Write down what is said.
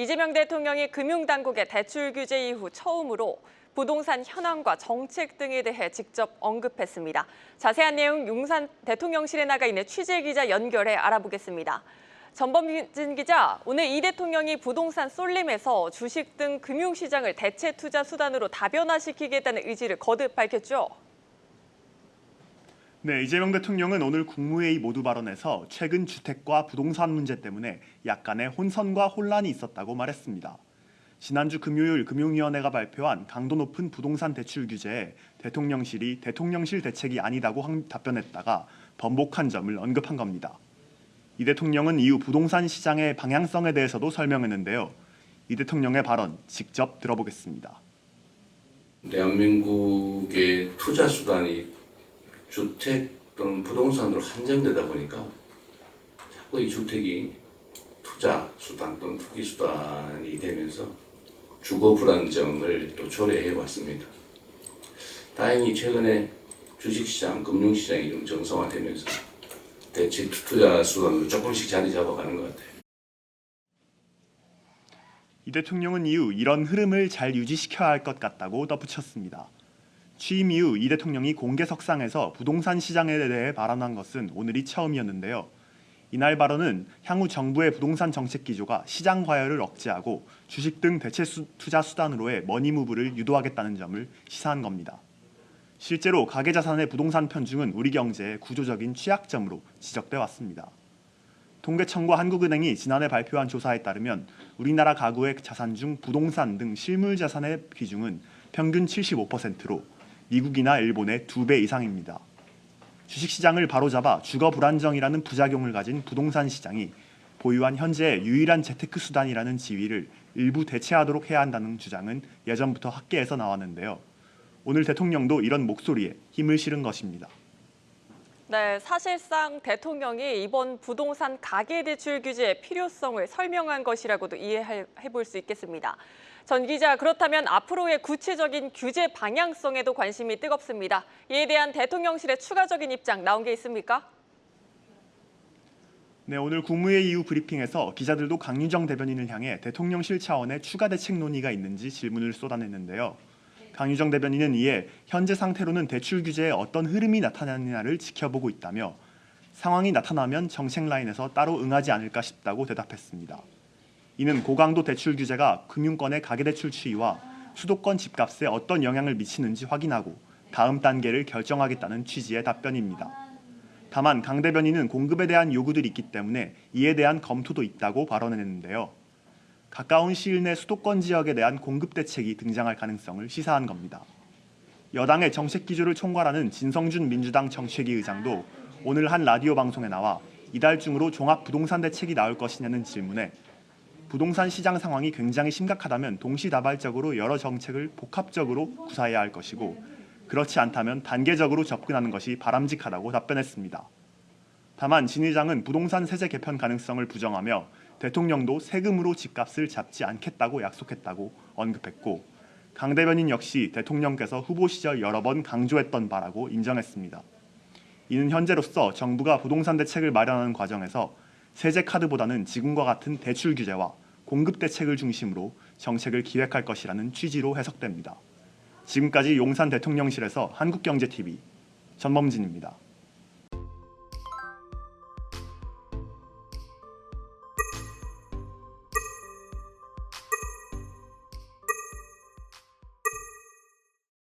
이재명 대통령이 금융당국의 대출 규제 이후 처음으로 부동산 현황과 정책 등에 대해 직접 언급했습니다. 자세한 내용 용산 대통령실에 나가 있는 취재 기자 연결해 알아보겠습니다. 전범진 기자, 오늘 이 대통령이 부동산 쏠림에서 주식 등 금융시장을 대체 투자 수단으로 다변화시키겠다는 의지를 거듭 밝혔죠. 네, 이재명 대통령은 오늘 국무회의 모두 발언에서 최근 주택과 부동산 문제 때문에 약간의 혼선과 혼란이 있었다고 말했습니다. 지난주 금요일 금융위원회가 발표한 강도 높은 부동산 대출 규제에 대통령실이 대통령실 대책이 아니다고 항- 답변했다가 번복한 점을 언급한 겁니다. 이 대통령은 이후 부동산 시장의 방향성에 대해서도 설명했는데요. 이 대통령의 발언 직접 들어보겠습니다. 대한민국의 투자 수단이 주택 또는 부동산으로 한정되다 보니까 자꾸 이 주택이 투자 수단 또는 투기 수단이 되면서 주거 불안정을 또 초래해 왔습니다. 다행히 최근에 주식시장, 금융시장이 좀 정상화되면서 대체 투자 수단으로 조금씩 자리 잡아가는 것 같아요. 이 대통령은 이후 이런 흐름을 잘 유지시켜야 할 것 같다고 덧붙였습니다. 취임 이후 이 대통령이 공개석상에서 부동산 시장에 대해 발언한 것은 오늘이 처음이었는데요. 이날 발언은 향후 정부의 부동산 정책 기조가 시장 과열을 억제하고 주식 등 대체 수- 투자 수단으로의 머니무브를 유도하겠다는 점을 시사한 겁니다. 실제로 가계자산의 부동산 편중은 우리 경제의 구조적인 취약점으로 지적돼 왔습니다. 통계청과 한국은행이 지난해 발표한 조사에 따르면 우리나라 가구의 자산 중 부동산 등 실물 자산의 비중은 평균 75%로 미국이나 일본의 두 배 이상입니다. 주식시장을 바로잡아 주거 불안정이라는 부작용을 가진 부동산 시장이 보유한 현재의 유일한 재테크 수단이라는 지위를 일부 대체하도록 해야 한다는 주장은 예전부터 학계에서 나왔는데요. 오늘 대통령도 이런 목소리에 힘을 실은 것입니다. 네, 사실상 대통령이 이번 부동산 가계대출 규제의 필요성을 설명한 것이라고도 이해해 볼 수 있겠습니다. 전 기자, 그렇다면 앞으로의 구체적인 규제 방향성에도 관심이 뜨겁습니다. 이에 대한 대통령실의 추가적인 입장 나온 게 있습니까? 네, 오늘 국무회의 이후 브리핑에서 기자들도 강유정 대변인을 향해 대통령실 차원의 추가 대책 논의가 있는지 질문을 쏟아냈는데요. 강유정 대변인은 이에 현재 상태로는 대출 규제에 어떤 흐름이 나타나느냐를 지켜보고 있다며 상황이 나타나면 정책 라인에서 따로 응하지 않을까 싶다고 대답했습니다. 이는 고강도 대출 규제가 금융권의 가계대출 추이와 수도권 집값에 어떤 영향을 미치는지 확인하고 다음 단계를 결정하겠다는 취지의 답변입니다. 다만 강 대변인은 공급에 대한 요구들이 있기 때문에 이에 대한 검토도 있다고 발언했는데요. 가까운 시일 내 수도권 지역에 대한 공급 대책이 등장할 가능성을 시사한 겁니다. 여당의 정책 기조를 총괄하는 진성준 민주당 정책위 의장도 오늘 한 라디오 방송에 나와 이달 중으로 종합 부동산 대책이 나올 것이냐는 질문에 부동산 시장 상황이 굉장히 심각하다면 동시다발적으로 여러 정책을 복합적으로 구사해야 할 것이고 그렇지 않다면 단계적으로 접근하는 것이 바람직하다고 답변했습니다. 다만 진 의장은 부동산 세제 개편 가능성을 부정하며 대통령도 세금으로 집값을 잡지 않겠다고 약속했다고 언급했고 강 대변인 역시 대통령께서 후보 시절 여러 번 강조했던 바라고 인정했습니다. 이는 현재로서 정부가 부동산 대책을 마련하는 과정에서 세제 카드보다는 지금과 같은 대출 규제와 공급 대책을 중심으로 정책을 기획할 것이라는 취지로 해석됩니다. 지금까지 용산 대통령실에서 한국경제TV 전범진입니다.